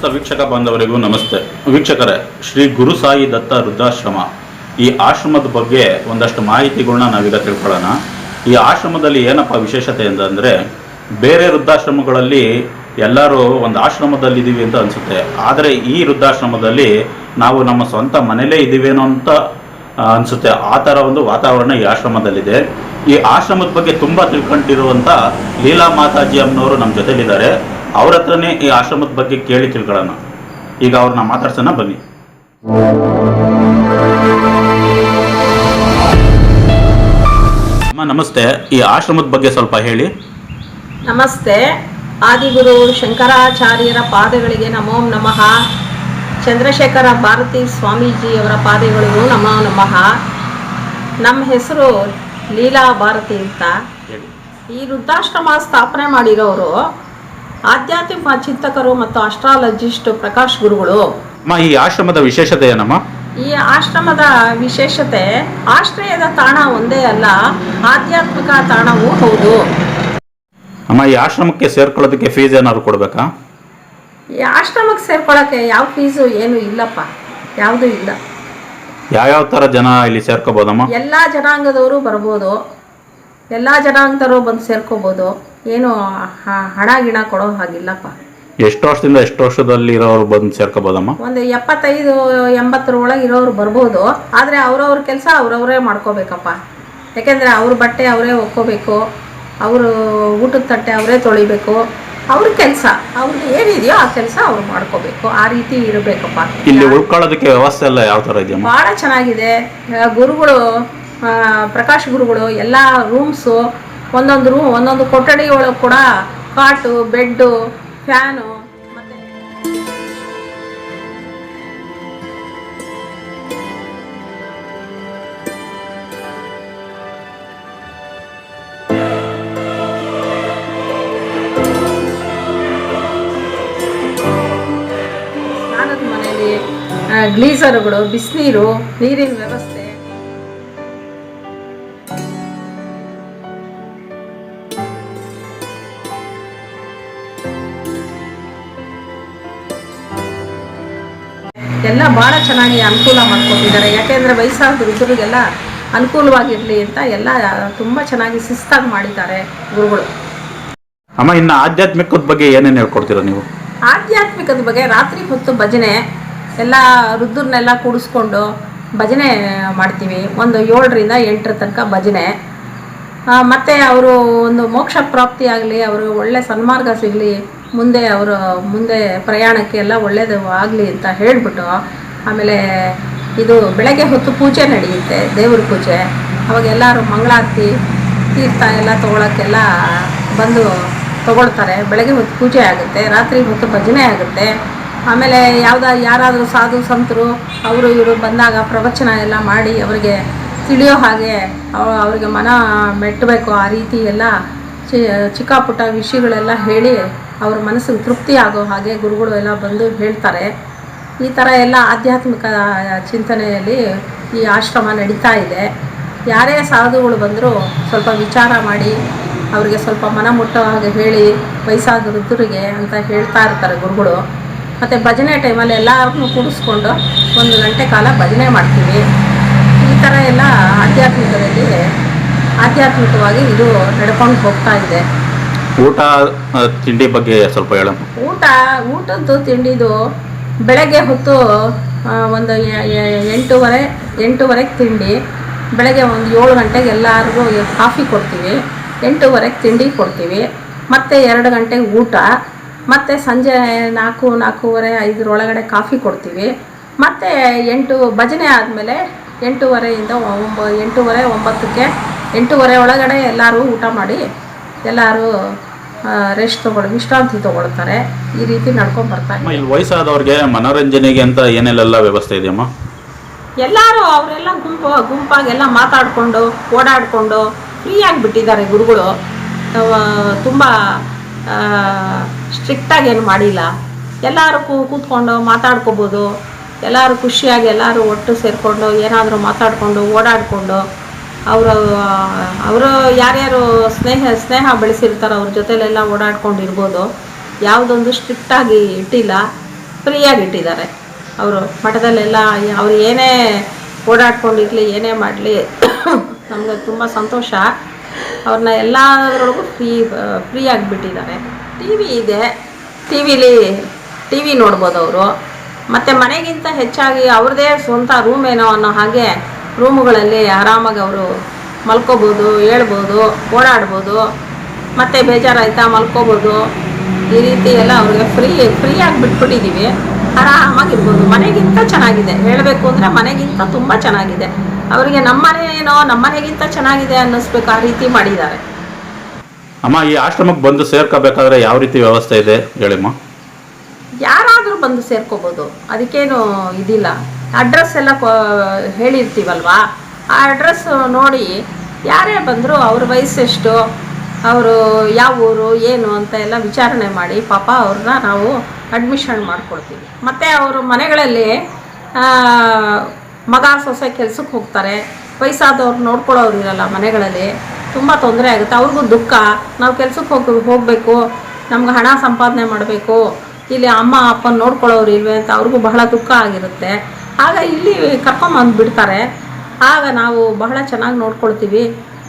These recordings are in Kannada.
ಸಮಸ್ತ ವೀಕ್ಷಕ ಬಾಂಧವರಿಗೂ ನಮಸ್ತೆ. ವೀಕ್ಷಕರೇ, ಶ್ರೀ ಗುರುಸಾಯಿ ದತ್ತ ವೃದ್ಧಾಶ್ರಮ. ಈ ಆಶ್ರಮದ ಬಗ್ಗೆ ಒಂದಷ್ಟು ಮಾಹಿತಿಗಳನ್ನ ನಾವೀಗ ತಿಳ್ಕೊಳ್ಳೋಣ. ಈ ಆಶ್ರಮದಲ್ಲಿ ಏನಪ್ಪ ವಿಶೇಷತೆ ಅಂತಂದರೆ, ಬೇರೆ ವೃದ್ಧಾಶ್ರಮಗಳಲ್ಲಿ ಎಲ್ಲರೂ ಒಂದು ಆಶ್ರಮದಲ್ಲಿ ಇದ್ದೀವಿ ಅಂತ ಅನಿಸುತ್ತೆ. ಆದರೆ ಈ ವೃದ್ಧಾಶ್ರಮದಲ್ಲಿ ನಾವು ನಮ್ಮ ಸ್ವಂತ ಮನೇಲೇ ಇದ್ದೀವೇನೋ ಅಂತ ಅನ್ಸುತ್ತೆ. ಆ ಥರ ಒಂದು ವಾತಾವರಣ ಈ ಆಶ್ರಮದಲ್ಲಿದೆ. ಈ ಆಶ್ರಮದ ಬಗ್ಗೆ ತುಂಬ ತಿಳ್ಕೊಂಡಿರುವಂಥ ಲೀಲಾ ಮಾತಾಜಿ ಅಮ್ಮನವರು ನಮ್ಮ ಜೊತೆಲಿದ್ದಾರೆ. ಅವ್ರ ಹತ್ರನೇ ಈ ಆಶ್ರಮದ ಬಗ್ಗೆ ಕೇಳಿ ತಿಳ್ಕೊಳ್ಳೋಣ. ಈಗ ಅವ್ರನ್ನ ಮಾತಾಡ್ಸೋಣ ಬನ್ನಿ. ಅಮ್ಮ ನಮಸ್ತೆ. ಈ ಆಶ್ರಮದ ಬಗ್ಗೆ ಸ್ವಲ್ಪ ಹೇಳಿ. ನಮಸ್ತೆ. ಆದಿಗುರು ಶಂಕರಾಚಾರ್ಯರ ಪಾದಗಳಿಗೆ ನಮೋ ನಮಃ. ಚಂದ್ರಶೇಖರ ಭಾರತಿ ಸ್ವಾಮೀಜಿಯವರ ಪಾದಗಳಿಗೂ ನಮೋ ನಮಃ. ನಮ್ಮ ಹೆಸರು ಲೀಲಾ ಭಾರತಿ ಅಂತ. ಹೇಳಿ. ಈ ವೃದ್ಧಾಶ್ರಮ ಸ್ಥಾಪನೆ ಮಾಡಿರೋರು ಆಧ್ಯಾತ್ಮಿಕ ಚಿಂತಕರು ಮತ್ತು ಆಸ್ಟ್ರಾಲಜಿಸ್ಟ್ ಪ್ರಕಾಶ್ ಗುರುಗಳು. ಅಮ್ಮ ಈ ಆಶ್ರಮದ ವಿಶೇಷತೆ ಏನಮ್ಮ? ಈ ಆಶ್ರಮದ ವಿಶೇಷತೆ ಆಶ್ರಯದ ತಾಣ ಒಂದೇ ಅಲ್ಲ ಆಧ್ಯಾತ್ಮಿಕ ತಾಣವೂ ಹೌದು. ಅಮ್ಮ ಈ ಆಶ್ರಮಕ್ಕೆ ಸೇರ್ಕೊಳ್ಳೋದಕ್ಕೆ ಫೀಸ್ ಏನಾದ್ರು ಕೊಡಬೇಕಾ? ಈ ಆಶ್ರಮಕ್ಕೆ ಸೇರ್ಕೊಳ್ಳೋಕ್ಕೆ ಯಾವ ಫೀಸು ಏನು ಇಲ್ಲಪ್ಪ ಯಾವುದೂ ಇಲ್ಲ. ಯಾವ್ಯಾವ ಥರ ಜನ ಇಲ್ಲಿ ಸೇರ್ಕೋಬೋದಮ್ಮ? ಎಲ್ಲ ಜನಾಂಗದವರು ಬರ್ಬೋದು. ಎಲ್ಲ ಜನಾಂಗದವರು ಬಂದು ಸೇರ್ಕೋಬೋದು. ಏನು ಹಣ ಗಿಣ ಕೊಡೋ ಹಾಗಿಲ್ಲಪ್ಪ. ಎಷ್ಟು ವರ್ಷದಿಂದ ಎಷ್ಟು ವರ್ಷದಲ್ಲಿ ಇರೋರು ಬಂದು ಸೇರ್ಕೋಬೋದಮ್ಮ? ಒಂದು ಎಪ್ಪತ್ತೈದು ಎಂಬತ್ತರ ಒಳಗೆ ಇರೋರು ಬರ್ಬೋದು. ಆದರೆ ಅವ್ರವ್ರ ಕೆಲಸ ಅವ್ರವರೇ ಮಾಡ್ಕೋಬೇಕಪ್ಪ. ಯಾಕೆಂದರೆ ಅವ್ರ ಬಟ್ಟೆ ಅವರೇ ಒಕ್ಕೋಬೇಕು. ಅವರು ಊಟದ ತಟ್ಟೆ ಅವರೇ ತೊಳಿಬೇಕು. ಅವ್ರ ಕೆಲಸ ಅವ್ರಿಗೆ ಏನಿದೆಯೋ ಆ ಕೆಲಸ ಅವ್ರು ಮಾಡ್ಕೋಬೇಕು. ಆ ರೀತಿ ಇರಬೇಕಪ್ಪ. ಇಲ್ಲಿ ಉಳ್ಕೊಳ್ಳೋದಕ್ಕೆ ವ್ಯವಸ್ಥೆ ಎಲ್ಲ ಯಾವ ಥರ ಇದೆಯಮ್ಮ? ಭಾಳ ಚೆನ್ನಾಗಿದೆ. ಗುರುಗಳು ಪ್ರಕಾಶ್ ಗುರುಗಳು ಎಲ್ಲ ರೂಮ್ಸು, ಒಂದೊಂದು ರೂಮ್ ಒಂದೊಂದು ಕೊಠಡಿ ಒಳಗೆ ಕೂಡ ಕಾಟು, ಬೆಡ್ಡು, ಫ್ಯಾನು ಮನೆಯಲ್ಲಿ ಗ್ಲೀಸರ್ಗಳು, ಬಿಸಿನೀರು, ನೀರಿನ ವ್ಯವಸ್ಥೆ. ಎಲ್ಲ ಭಾಳ ಚೆನ್ನಾಗಿ ಅನುಕೂಲ ಮಾಡ್ಕೊಟ್ಟಿದ್ದಾರೆ. ಯಾಕೆಂದರೆ ವಯಸ್ಸಾದ ವೃದ್ಧರಿಗೆಲ್ಲ ಅನುಕೂಲವಾಗಿರಲಿ ಅಂತ ಎಲ್ಲ ತುಂಬ ಚೆನ್ನಾಗಿ ಶಿಸ್ತಾಗಿ ಮಾಡಿದ್ದಾರೆ ಗುರುಗಳು. ಅಮ್ಮ ಇನ್ನು ಆಧ್ಯಾತ್ಮಿಕದ ಬಗ್ಗೆ ಏನೇನು ಹೇಳ್ಕೊಡ್ತೀರಾ ನೀವು? ಆಧ್ಯಾತ್ಮಿಕದ ಬಗ್ಗೆ ರಾತ್ರಿ ಹೊತ್ತು ಭಜನೆ ಎಲ್ಲ ವೃದ್ಧರನ್ನೆಲ್ಲ ಕೂಡಿಸ್ಕೊಂಡು ಭಜನೆ ಮಾಡ್ತೀವಿ. ಒಂದು ಏಳರಿಂದ ಎಂಟರ ತನಕ ಭಜನೆ. ಮತ್ತು ಮತ್ತೆ ಅವರು ಒಂದು ಮೋಕ್ಷ ಪ್ರಾಪ್ತಿ ಆಗಲಿ ಅವರು ಒಳ್ಳೆ ಸನ್ಮಾರ್ಗ ಸಿಗಲಿ ಮುಂದೆ ಅವರು ಮುಂದೆ ಪ್ರಯಾಣಕ್ಕೆ ಎಲ್ಲ ಒಳ್ಳೆಯದು ಆಗಲಿ ಅಂತ ಹೇಳಿಬಿಟ್ಟು, ಆಮೇಲೆ ಇದು ಬೆಳಗ್ಗೆ ಹೊತ್ತು ಪೂಜೆ ನಡೆಯುತ್ತೆ, ದೇವ್ರ ಪೂಜೆ. ಅವಾಗ ಎಲ್ಲರೂ ಮಂಗಳಾರತಿ, ತೀರ್ಥ ಎಲ್ಲ ತೊಗೊಳಕ್ಕೆಲ್ಲ ಬಂದು ತಗೊಳ್ತಾರೆ. ಬೆಳಗ್ಗೆ ಹೊತ್ತು ಪೂಜೆ ಆಗುತ್ತೆ, ರಾತ್ರಿ ಹೊತ್ತು ಭಜನೆ ಆಗುತ್ತೆ. ಆಮೇಲೆ ಯಾವ್ದ, ಯಾರಾದರೂ ಸಾಧು ಸಂತರು, ಅವರು ಇವರು ಬಂದಾಗ ಪ್ರವಚನ ಎಲ್ಲ ಮಾಡಿ ಅವರಿಗೆ ತಿಳಿಯೋ ಹಾಗೆ ಅವ- ಅವರಿಗೆ ಮನ ಮೆಟ್ಟಬೇಕು. ಆ ರೀತಿ ಎಲ್ಲ ಚಿಕ್ಕ ಪುಟ್ಟ ವಿಷಯಗಳೆಲ್ಲ ಹೇಳಿ ಅವ್ರ ಮನಸ್ಸಿಗೆ ತೃಪ್ತಿ ಆಗೋ ಹಾಗೆ ಗುರುಗಳು ಎಲ್ಲ ಬಂದು ಹೇಳ್ತಾರೆ. ಈ ಥರ ಎಲ್ಲ ಆಧ್ಯಾತ್ಮಿಕ ಚಿಂತನೆಯಲ್ಲಿ ಈ ಆಶ್ರಮ ನಡೀತಾ ಇದೆ. ಯಾರೇ ಸಾಧುಗಳು ಬಂದರೂ ಸ್ವಲ್ಪ ವಿಚಾರ ಮಾಡಿ, ಅವರಿಗೆ ಸ್ವಲ್ಪ ಮನ ಮುಟ್ಟೋ ಹಾಗೆ ಹೇಳಿ, ವಯಸ್ಸಾದ ವೃದ್ಧರಿಗೆ ಅಂತ ಹೇಳ್ತಾ ಇರ್ತಾರೆ ಗುರುಗಳು. ಮತ್ತು ಭಜನೆ ಟೈಮಲ್ಲಿ ಎಲ್ಲರನ್ನೂ ಕೂಡಿಸ್ಕೊಂಡು ಒಂದು ಗಂಟೆ ಕಾಲ ಭಜನೆ ಮಾಡ್ತೀವಿ. ಈ ಥರ ಎಲ್ಲ ಆಧ್ಯಾತ್ಮಿಕದಲ್ಲಿ ಆಧ್ಯಾತ್ಮಿಕವಾಗಿ ಇದು ನಡ್ಕೊಂಡು ಹೋಗ್ತಾ ಇದೆ. ಊಟ ತಿಂಡಿ ಬಗ್ಗೆ ಸ್ವಲ್ಪ ಹೇಳ. ಊಟ, ಊಟದ್ದು ತಿಂಡಿದು ಬೆಳಗ್ಗೆ ಹೊತ್ತು ಒಂದು ಎಂಟೂವರೆ ಎಂಟೂವರೆಗೆ ತಿಂಡಿ, ಬೆಳಗ್ಗೆ ಒಂದು ಏಳು ಗಂಟೆಗೆ ಎಲ್ಲರಿಗೂ ಕಾಫಿ ಕೊಡ್ತೀವಿ ಎಂಟೂವರೆಗೆ ತಿಂಡಿ ಕೊಡ್ತೀವಿ, ಮತ್ತು ಎರಡು ಗಂಟೆಗೆ ಊಟ, ಮತ್ತು ಸಂಜೆ ನಾಲ್ಕು, ನಾಲ್ಕೂವರೆ, ಐದರೊಳಗಡೆ ಕಾಫಿ ಕೊಡ್ತೀವಿ, ಮತ್ತು ಎಂಟು, ಭಜನೆ ಆದಮೇಲೆ ಎಂಟೂವರೆಯಿಂದ ಒಂಬ, ಎಂಟೂವರೆ, ಒಂಬತ್ತಕ್ಕೆ, ಎಂಟೂವರೆ ಒಳಗಡೆ ಎಲ್ಲರೂ ಊಟ ಮಾಡಿ, ಎಲ್ಲರೂ ರೆಸ್ಟ್ ತಗೊಳ್ಳಿ ವಿಶ್ರಾಂತಿ ತಗೊಳ್ತಾರೆ. ಈ ರೀತಿ ನಡ್ಕೊಂಡು ಬರ್ತಾರೆ ಇಲ್ಲಿ ವಯಸ್ಸಾದವ್ರಿಗೆ ಮನೋರಂಜನೆಗೆ ಅಂತ ಏನೆಲ್ಲ ವ್ಯವಸ್ಥೆ ಇದೆಯಮ್ಮ ಎಲ್ಲರೂ ಅವರೆಲ್ಲ ಗುಂಪು ಗುಂಪಾಗೆಲ್ಲ ಮಾತಾಡಿಕೊಂಡು ಓಡಾಡಿಕೊಂಡು ಫ್ರೀಯಾಗಿ ಬಿಟ್ಟಿದ್ದಾರೆ ಗುರುಗಳು. ತುಂಬ ಸ್ಟ್ರಿಕ್ಟಾಗಿ ಏನು ಮಾಡಿಲ್ಲ. ಎಲ್ಲರೂ ಕೂ ಕೂತ್ಕೊಂಡು ಮಾತಾಡ್ಕೋಬೋದು. ಎಲ್ಲರೂ ಖುಷಿಯಾಗಿ ಎಲ್ಲರೂ ಒಟ್ಟು ಸೇರಿಕೊಂಡು ಏನಾದರೂ ಮಾತಾಡಿಕೊಂಡು ಓಡಾಡಿಕೊಂಡು ಅವರು ಅವರು ಯಾರ್ಯಾರು ಸ್ನೇಹ ಸ್ನೇಹ ಬೆಳೆಸಿರ್ತಾರೋ ಅವ್ರ ಜೊತೆಲೆಲ್ಲ ಓಡಾಡ್ಕೊಂಡು ಇರ್ಬೋದು ಯಾವುದೊಂದು ಸ್ಟ್ರಿಕ್ಟಾಗಿ ಇಟ್ಟಿಲ್ಲ, ಫ್ರೀಯಾಗಿ ಇಟ್ಟಿದ್ದಾರೆ. ಅವರು ಮಠದಲ್ಲೆಲ್ಲ ಅವ್ರು ಏನೇ ಓಡಾಡ್ಕೊಂಡಿರಲಿ, ಏನೇ ಮಾಡಲಿ, ನಮಗೆ ತುಂಬ ಸಂತೋಷ. ಅವ್ರನ್ನ ಎಲ್ಲದರೊಳಗೂ ಫ್ರೀ, ಫ್ರೀಯಾಗಿ ಆಗಿಬಿಟ್ಟಿದ್ದಾರೆ ಟಿ ವಿ ಇದೆ. ಟಿ ವಿಲಿ ಟಿ ವಿ ನೋಡ್ಬೋದು ಅವರು. ಮತ್ತು ಮನೆಗಿಂತ ಹೆಚ್ಚಾಗಿ ಅವ್ರದ್ದೇ ಸ್ವಂತ ರೂಮ್ ಏನೋ ಅನ್ನೋ ಹಾಗೆ ರೂಮುಗಳಲ್ಲಿ ಆರಾಮಾಗಿ ಅವರು ಮಲ್ಕೋಬೋದು ಹೇಳ್ಬೋದು ಓಡಾಡ್ಬೋದು ಮತ್ತು ಬೇಜಾರಾಯ್ತಾ ಮಲ್ಕೋಬೋದು ಈ ರೀತಿ ಎಲ್ಲ ಅವ್ರಿಗೆ ಫ್ರೀ ಫ್ರೀಯಾಗಿ ಬಿಟ್ಬಿಟ್ಟಿದ್ದೀವಿ ಆರಾಮಾಗಿರ್ಬೋದು. ಮನೆಗಿಂತ ಚೆನ್ನಾಗಿದೆ. ಹೇಳಬೇಕು ಅಂದರೆ ಮನೆಗಿಂತ ತುಂಬ ಚೆನ್ನಾಗಿದೆ. ಅವರಿಗೆ ನಮ್ಮ ಮನೆ ಏನೋ ನಮ್ಮ ಮನೆಗಿಂತ ಚೆನ್ನಾಗಿದೆ ಅನ್ನಿಸ್ಬೇಕು ಆ ರೀತಿ ಮಾಡಿದ್ದಾರೆ. ಅಮ್ಮ ಈ ಆಶ್ರಮಕ್ಕೆ ಬಂದು ಸೇರ್ಕೋಬೇಕಾದ್ರೆ ಯಾವ ರೀತಿ ವ್ಯವಸ್ಥೆ ಇದೆ? ಹೇಳಿಮ್ಮ. ಯಾರಾದರೂ ಬಂದು ಸೇರ್ಕೋಬೋದು. ಅದಕ್ಕೇನು ಇದಿಲ್ಲ. ಅಡ್ರೆಸ್ ಎಲ್ಲ ಕೊ ಹೇಳಿರ್ತೀವಲ್ವಾ? ಆ ಅಡ್ರೆಸ್ ನೋಡಿ ಯಾರೇ ಬಂದರೂ ಅವ್ರ ವಯಸ್ಸೆಷ್ಟು ಅವರು ಯಾವ ಊರು, ಏನು ಅಂತ ಎಲ್ಲ ವಿಚಾರಣೆ ಮಾಡಿ ಪಾಪ ಅವ್ರನ್ನ ನಾವು ಅಡ್ಮಿಷನ್ ಮಾಡಿಕೊಡ್ತೀವಿ ಮತ್ತು ಅವರು ಮನೆಗಳಲ್ಲಿ ಮಗ ಸೊಸೆ ಕೆಲ್ಸಕ್ಕೆ ಹೋಗ್ತಾರೆ, ವಯಸ್ಸಾದವ್ರು ನೋಡ್ಕೊಳ್ಳೋರು ಇರಲ್ಲ ಮನೆಗಳಲ್ಲಿ, ತುಂಬ ತೊಂದರೆ ಆಗುತ್ತೆ. ಅವ್ರಿಗೂ ದುಃಖ, ನಾವು ಕೆಲ್ಸಕ್ಕೆ ಹೋಗಿ, ಹೋಗಬೇಕು, ನಮ್ಗೆ ಹಣ ಸಂಪಾದನೆ ಮಾಡಬೇಕು, ಇಲ್ಲಿ ಅಮ್ಮ ಅಪ್ಪನ ನೋಡ್ಕೊಳ್ಳೋರು ಇಲ್ವೇ ಅಂತ ಅವ್ರಿಗೂ ಬಹಳ ದುಃಖ ಆಗಿರುತ್ತೆ. ಆಗ ಇಲ್ಲಿ ಕರ್ಕೊಂಬಂದು ಬಿಡ್ತಾರೆ. ಆಗ ನಾವು ಬಹಳ ಚೆನ್ನಾಗಿ ನೋಡ್ಕೊಳ್ತೀವಿ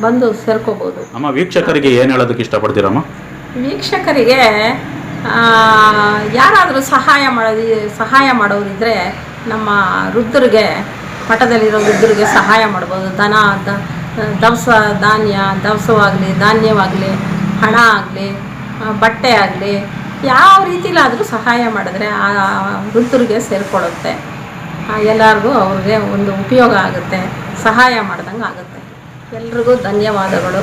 ಬಂದು ಸೇರ್ಕೋಬೋದು. ಅಮ್ಮ ವೀಕ್ಷಕರಿಗೆ ಏನು ಹೇಳೋದಕ್ಕೆ ಇಷ್ಟಪಡ್ತೀರಮ್ಮ ವೀಕ್ಷಕರಿಗೆ ಯಾರಾದರೂ ಸಹಾಯ ಮಾಡೋದು ಸಹಾಯ ಮಾಡೋರಿದ್ದರೆ ನಮ್ಮ ವೃದ್ಧರಿಗೆ ಮಠದಲ್ಲಿರೋ ವೃದ್ಧರಿಗೆ ಸಹಾಯ ಮಾಡ್ಬೋದು. ದನ ದ ದವಸ ಧಾನ್ಯ ದವಸವಾಗಲಿ ಧಾನ್ಯವಾಗಲಿ ಹಣ ಆಗಲಿ ಬಟ್ಟೆ ಆಗಲಿ ಯಾವ ರೀತಿಲಾದರೂ ಸಹಾಯ ಮಾಡಿದ್ರೆ ಆ ವೃದ್ಧರಿಗೆ ಸೇರಿಕೊಳ್ಳುತ್ತೆ. ಎಲ್ಲರಿಗೂ ಅವ್ರಿಗೆ ಒಂದು ಉಪಯೋಗ ಆಗುತ್ತೆ, ಸಹಾಯ ಮಾಡ್ದಂಗೆ ಆಗುತ್ತೆ. ಎಲ್ರಿಗೂ ಧನ್ಯವಾದಗಳು.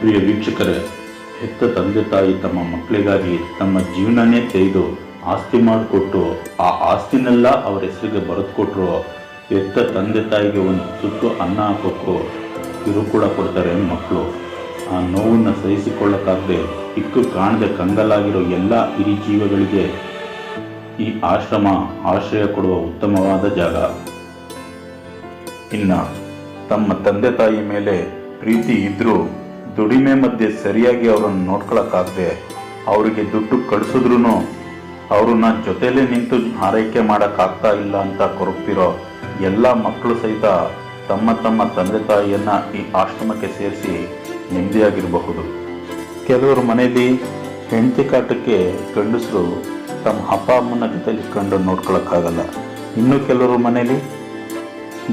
ಪ್ರಿಯ ವೀಕ್ಷಕರೇ, ಹೆತ್ತ ತಂದೆ ತಾಯಿ ತಮ್ಮ ಮಕ್ಕಳಿಗಾಗಿ ತಮ್ಮ ಜೀವನನೇ ತೆಗೆದು ಆಸ್ತಿ ಮಾಡಿಕೊಟ್ಟು, ಆ ಆಸ್ತಿನೆಲ್ಲ ಅವರ ಹೆಸರಿಗೆ ಬರೆದು ಕೊಟ್ಟರು ಹೆತ್ತ ತಂದೆ ತಾಯಿಗೆ ಒಂದು ತುತ್ತು ಅನ್ನ ಹಾಕೋಕ್ಕೂ ಕೂಡ ಕೊಡ್ತಾರೆ ಮಕ್ಕಳು ಆ ನೋವನ್ನು ಸಹಿಸಿಕೊಳ್ಳಕ್ಕಾಗದೆ ಇಕ್ಕು ಕಾಣದೆ ಕಂಗಲಾಗಿರೋ ಎಲ್ಲ ಹಿರಿ ಜೀವಗಳಿಗೆ ಈ ಆಶ್ರಮ ಆಶ್ರಯ ಕೊಡುವ ಉತ್ತಮವಾದ ಜಾಗ. ಇನ್ನ ತಮ್ಮ ತಂದೆ ತಾಯಿ ಮೇಲೆ ಪ್ರೀತಿ ಇದ್ರೂ ದುಡಿಮೆ ಮಧ್ಯೆ ಸರಿಯಾಗಿ ಅವರನ್ನು ನೋಡ್ಕೊಳಕ್ಕಾಗದೆ ಅವರಿಗೆ ದುಡ್ಡು ಕಳಿಸಿದ್ರು ಅವ್ರನ್ನ ಜೊತೆಲೇ ನಿಂತು ಆರೈಕೆ ಮಾಡೋಕ್ಕಾಗ್ತಾ ಇಲ್ಲ ಅಂತ ಕೊರಗ್ತಿರೋ ಎಲ್ಲ ಮಕ್ಕಳು ಸಹಿತ ತಮ್ಮ ತಮ್ಮ ತಂದೆ ತಾಯಿಯನ್ನ ಈ ಆಶ್ರಮಕ್ಕೆ ಸೇರಿಸಿ ನೆಮ್ಮದಿಯಾಗಿರಬಹುದು. ಕೆಲವರು ಮನೆಯಲ್ಲಿ ಹೆಂಡತಿ ಕಾಟಕ್ಕೆ ಗಂಡಸರು ತಮ್ಮ ಅಪ್ಪ ಅಮ್ಮನ ಜೊತೆಲಿ ಇಟ್ಕೊಂಡು ನೋಡ್ಕೊಳಕ್ಕಾಗಲ್ಲ. ಇನ್ನು ಕೆಲವರು ಮನೇಲಿ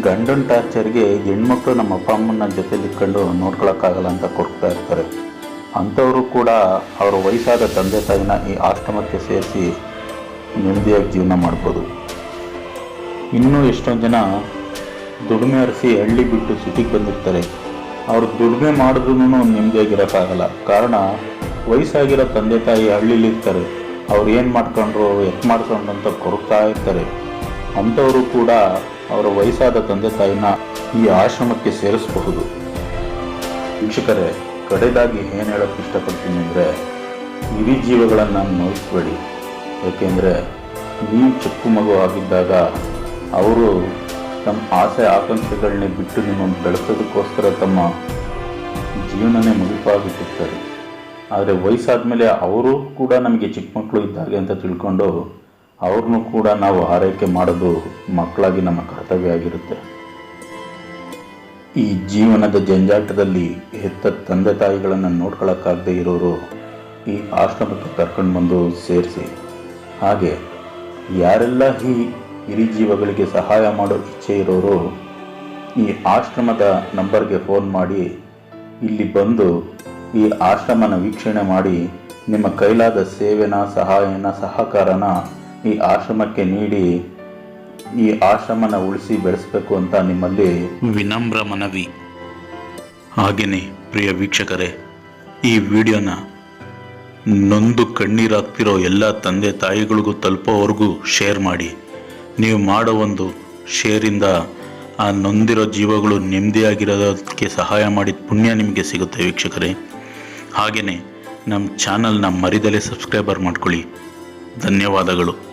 ಗಂಡನ ಟಾರ್ಚರ್ಗೆ ಹೆಣ್ಮಕ್ಳು ನಮ್ಮ ಅಪ್ಪ ಅಮ್ಮನ ಜೊತೆಲಿ ಇಟ್ಕೊಂಡು ನೋಡ್ಕೊಳಕ್ಕಾಗಲ್ಲ ಅಂತ ಕೊಡ್ತಾ ಇರ್ತಾರೆ. ಅಂಥವರು ಕೂಡ ಅವರ ವಯಸ್ಸಾದ ತಂದೆ ತಾಯಿನ ಈ ಆಶ್ರಮಕ್ಕೆ ಸೇರಿಸಿ ನೆಮ್ಮದಿಯಾಗಿ ಜೀವನ ಮಾಡ್ಬೋದು. ಇನ್ನೂ ಎಷ್ಟೊಂದು ಜನ ದುಡಿಮೆ ಅರಸಿ ಹಳ್ಳಿ ಬಿಟ್ಟು ಸಿಟಿಗೆ ಬಂದಿರ್ತಾರೆ. ಅವರು ದುಡಿಮೆ ಮಾಡಿದ್ರು ನೆಮ್ಮದಿಯಾಗಿರೋಕ್ಕಾಗಲ್ಲ ಕಾರಣ ವಯಸ್ಸಾಗಿರೋ ತಂದೆ ತಾಯಿ ಹಳ್ಳಿಲಿ ಇರ್ತಾರೆ ಅವ್ರು ಏನು ಮಾಡ್ಕೊಂಡ್ರು ಎತ್ತು ಮಾಡ್ಕೊಂಡ್ರು ಅಂತ ಕೊರಗ್ತಾ ಇರ್ತಾರೆ. ಅಂಥವರು ಕೂಡ ಅವರ ವಯಸ್ಸಾದ ತಂದೆ ತಾಯಿನ ಈ ಆಶ್ರಮಕ್ಕೆ ಸೇರಿಸಬಹುದು. ವೀಕ್ಷಕರೇ, ಕಡೆದಾಗಿ ಏನು ಹೇಳೋಕ್ಕೆ ಇಷ್ಟಪಡ್ತೀನಿ ಅಂದರೆ, ಇಡೀ ಜೀವಗಳನ್ನು ನೋಯಿಸ್ಬೇಡಿ ಏಕೆಂದರೆ ನೀವು ಚಿಕ್ಕ ಮಗು ಆಗಿದ್ದಾಗ ಅವರು ತಮ್ಮ ಆಸೆ ಆಕಾಂಕ್ಷೆಗಳನ್ನೇ ಬಿಟ್ಟು ನಿಮ್ಮನ್ನು ಬೆಳೆಸೋದಕ್ಕೋಸ್ಕರ ತಮ್ಮ ಜೀವನನೇ ಮುಗಿಪಾಗಿಟ್ಟಿರ್ತಾರೆ ಆದರೆ ವಯಸ್ಸಾದ ಮೇಲೆ ಅವರು ಕೂಡ ನಮಗೆ ಚಿಕ್ಕ ಮಕ್ಕಳು ಇದ್ದಾಗೆ ಅಂತ ತಿಳ್ಕೊಂಡು ಅವ್ರನ್ನೂ ಕೂಡ ನಾವು ಆರೈಕೆ ಮಾಡೋದು ಮಕ್ಕಳಾಗಿ ನಮ್ಮ ಕರ್ತವ್ಯ ಆಗಿರುತ್ತೆ. ಈ ಜೀವನದ ಜಂಜಾಟದಲ್ಲಿ ಹೆತ್ತ ತಂದೆ ತಾಯಿಗಳನ್ನು ನೋಡ್ಕೊಳ್ಳೋಕ್ಕಾಗದೇ ಇರೋರು ಈ ಆಶ್ರಮಕ್ಕೆ ಕರ್ಕೊಂಡು ಬಂದು ಸೇರಿಸಿ. ಹಾಗೆ ಯಾರೆಲ್ಲ ಈ ಹಿರಿ ಜೀವಗಳಿಗೆ ಸಹಾಯ ಮಾಡೋ ಇಚ್ಛೆ ಇರೋರು ಈ ಆಶ್ರಮದ ನಂಬರ್ಗೆ ಫೋನ್ ಮಾಡಿ ಇಲ್ಲಿ ಬಂದು ಈ ಆಶ್ರಮನ ವೀಕ್ಷಣೆ ಮಾಡಿ ನಿಮ್ಮ ಕೈಲಾದ ಸೇವೆನ, ಸಹಾಯನ, ಸಹಕಾರನ ಈ ಆಶ್ರಮಕ್ಕೆ ನೀಡಿ, ಈ ಆಶ್ರಮನ ಉಳಿಸಿ ಬೆಳೆಸಬೇಕು ಅಂತ ನಿಮ್ಮಲ್ಲಿ ವಿನಮ್ರ ಮನವಿ. ಹಾಗೆಯೇ ಪ್ರಿಯ ವೀಕ್ಷಕರೇ, ಈ ವಿಡಿಯೋನ ನೊಂದು ಕಣ್ಣೀರಾಗ್ತಿರೋ ಎಲ್ಲ ತಂದೆ ತಾಯಿಗಳಿಗೂ ತಲುಪೋವರೆಗೂ ಶೇರ್ ಮಾಡಿ. ನೀವು ಮಾಡೋ ಒಂದು ಶೇರಿಂದ ಆ ನೊಂದಿರೋ ಜೀವಗಳು ನೆಮ್ಮದಿಯಾಗಿರೋದಕ್ಕೆ ಸಹಾಯ ಮಾಡಿದ ಪುಣ್ಯ ನಿಮಗೆ ಸಿಗುತ್ತೆ ವೀಕ್ಷಕರೇ. ಹಾಗೆಯೇ ನಮ್ಮ ಚಾನಲ್ನ ಮರಿದಲೇ ಸಬ್ಸ್ಕ್ರೈಬರ್ ಮಾಡ್ಕೊಳ್ಳಿ. ಧನ್ಯವಾದಗಳು.